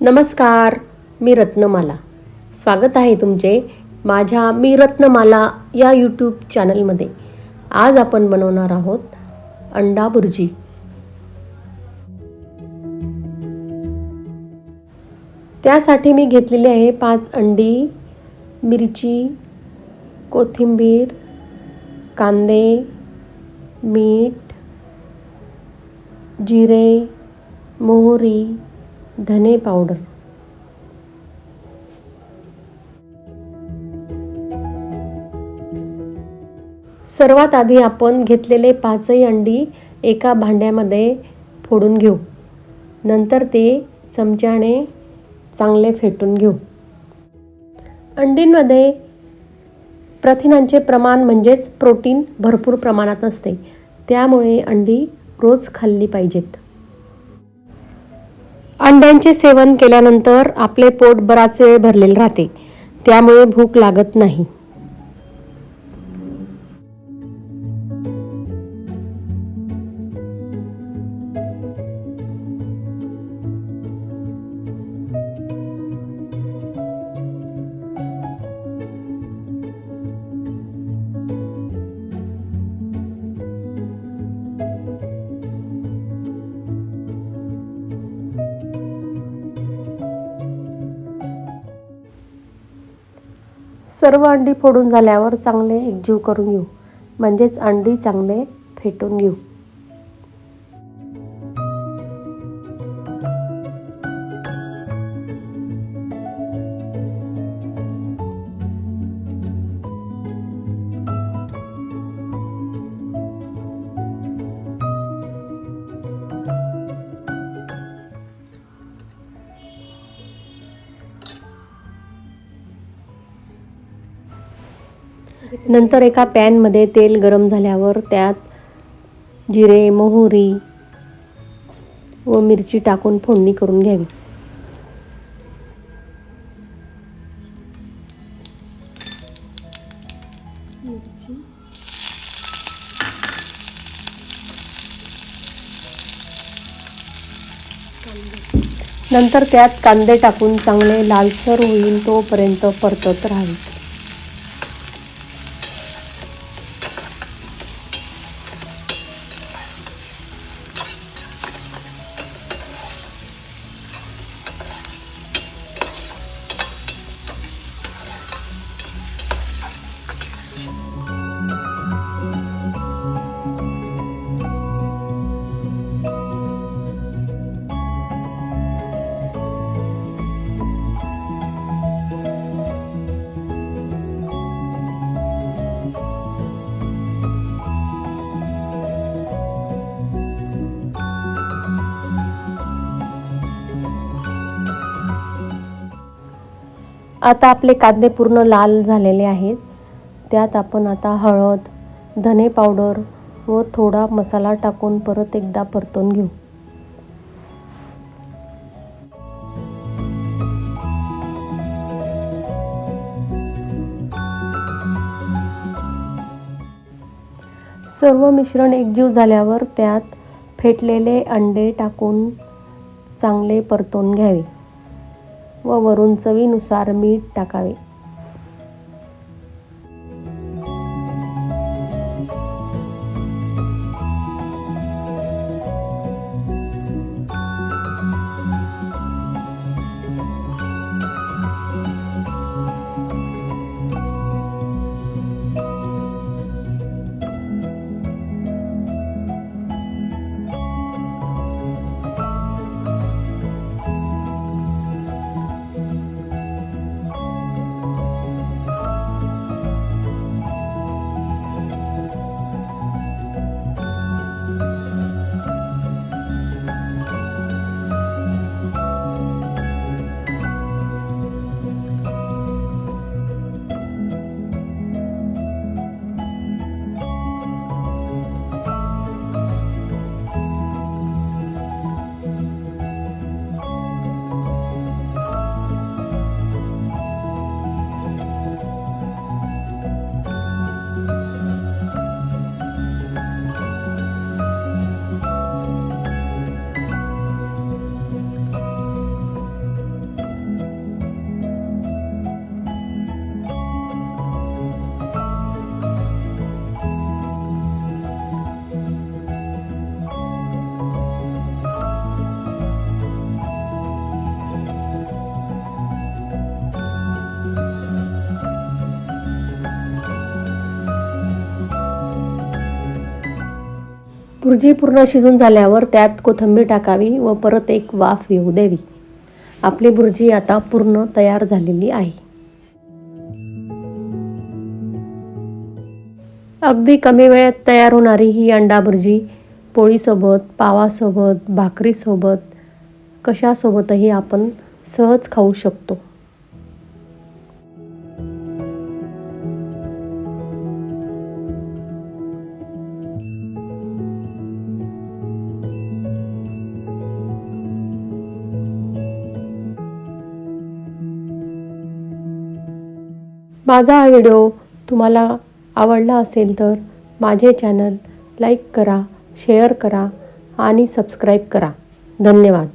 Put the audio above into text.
नमस्कार मी रत्नमाला. स्वागत आहे तुमचे माझ्या मी रत्नमाला या यूट्यूब चॅनलमध्ये आज आपण बनवणार आहोत अंडा भुर्जी त्यासाठी मी घेतलेली आहे पाच अंडी मिरची कोथिंबीर कांदे मीठ जिरे मोहरी धने पावडर. सर्वात आधी आपण घेतलेले पाचही अंडी एका भांड्यामध्ये फोडून घेऊ. नंतर ते चमच्याने चांगले फेटून घेऊ. अंडींमध्ये प्रथिनांचे प्रमाण म्हणजेच प्रोटीन भरपूर प्रमाणात असते. त्यामुळे अंडी रोज खाल्ली पाहिजेत. अंड्यांचे सेवन केल्यानंतर आपले पोट बराच वेळ भरलेले राहते. त्यामुळे भूक लागत नाही. सर्व अंडी फोडून झाल्यावर चांगले एकजीव करून घेऊ. म्हणजेच अंडी चांगले फेटून घेऊ. नंतर एका पॅनमध्ये तेल गरम झाल्यावर त्यात जिरे मोहरी व मिरची टाकून फोडणी करून घ्यावी. नंतर त्यात कांदे टाकून चांगले लालसर होईल तोपर्यंत परतत राहावे. आता आपले कांदे पूर्ण लाल झालेले आहेत. त्यात आपण आता हळद धने पावडर व थोडा मसाला टाकून परत एकदा परतून घेऊ. सर्व मिश्रण एकजीव झाल्यावर त्यात फेटलेले अंडे टाकून चांगले परतून घ्यावे. व वरून चवीनुसार मीठ टाकावे. भुर्जी पूर्ण शिजून झाल्यावर त्यात कोथिंबीर टाकावी व परत एक वाफ येऊ द्यावी. आपली भुर्जी आता पूर्ण तयार झालेली आहे. अगदी कमी वेळेत तयार होणारी ही अंडा भुर्जी पोळीसोबत पावासोबत भाकरीसोबत कशासोबतही आपण सहज खाऊ शकतो. माझा हा व्हिडिओ तुम्हाला आवडला असेल तर माझे चॅनल लाईक करा शेअर करा आणि सबस्क्राईब करा. धन्यवाद.